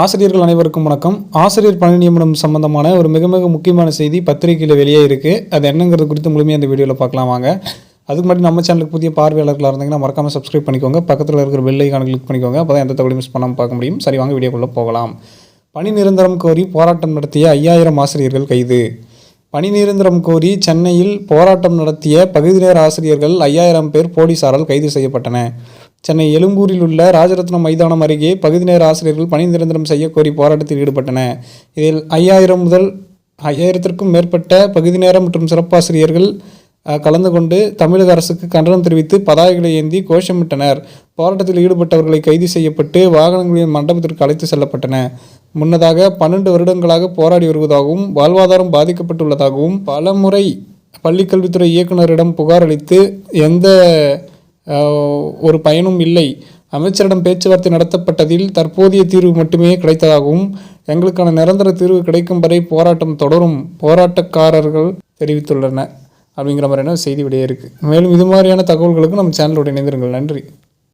ஆசிரியர்கள் அனைவருக்கும் வணக்கம். ஆசிரியர் பணி நியமனம் சம்பந்தமான ஒரு மிக மிக முக்கியமான செய்தி பத்திரிகையில் வெளியே இருக்குது அது என்னங்கிறது குறித்து முழுமையாக இந்த வீடியோவில் பார்க்கலாம் வாங்க. அதுக்கு மட்டும் நம்ம சேனலுக்கு புதிய பார்வையாளர்களாக இருந்தீங்கன்னா மறக்காமல் சப்ஸ்கிரைப் பண்ணிக்கோங்க. பக்கத்தில் இருக்கிற பெல் ஐக்கான கிளிக் பண்ணிக்கோங்க. அப்போ தான் எந்த தகவலையும் மிஸ் பண்ணாமல் பார்க்க முடியும். சரி வாங்க வீடியோக்குள்ளே போகலாம். பணி நிரந்தரம் கோரி போராட்டம் நடத்திய ஐயாயிரம் ஆசிரியர்கள் கைது. பணி நிரந்தரம் கோரி சென்னையில் போராட்டம் நடத்திய பகுதி நேர ஆசிரியர்கள் ஐயாயிரம் பேர் போலீசாரால் கைது செய்யப்பட்டன. சென்னை எழும்பூரில் உள்ள ராஜரத்னம் மைதானம் அருகே பகுதி நேர ஆசிரியர்கள் பணி நிரந்தரம் செய்யக்கோரி போராட்டத்தில் ஈடுபட்டன. இதில் ஐயாயிரம் முதல் ஐயாயிரத்திற்கும் மேற்பட்ட பகுதி நேர மற்றும் சிறப்பாசிரியர்கள் கலந்து கொண்டு தமிழக அரசுக்கு கண்டனம் தெரிவித்து பதாகைகளை ஏந்தி கோஷமிட்டனர். போராட்டத்தில் ஈடுபட்டவர்களை கைது செய்யப்பட்டு வாகனங்களின் மண்டபத்திற்கு அழைத்து செல்லப்பட்டன. முன்னதாக பன்னெண்டு வருடங்களாக போராடி வருவதாகவும் வாழ்வாதாரம் பாதிக்கப்பட்டுள்ளதாகவும் பலமுறை பள்ளிக்கல்வித்துறை இயக்குனரிடம் புகார் அளித்து எந்த ஒரு பயனும் இல்லை. அமைச்சரிடம் பேச்சுவார்த்தை நடத்தப்பட்டதில் தற்போதைய தீர்வு மட்டுமே கிடைத்ததாகவும் எங்களுக்கான நிரந்தர தீர்வு கிடைக்கும் வரை போராட்டம் தொடரும் போராட்டக்காரர்கள் தெரிவித்துள்ளனர். அப்படிங்கிற மாதிரியான செய்தி விடையே இருக்குது மேலும் இது மாதிரியான தகவல்களுக்கு நம்ம சேனலோடு இணைந்திருங்கள். நன்றி.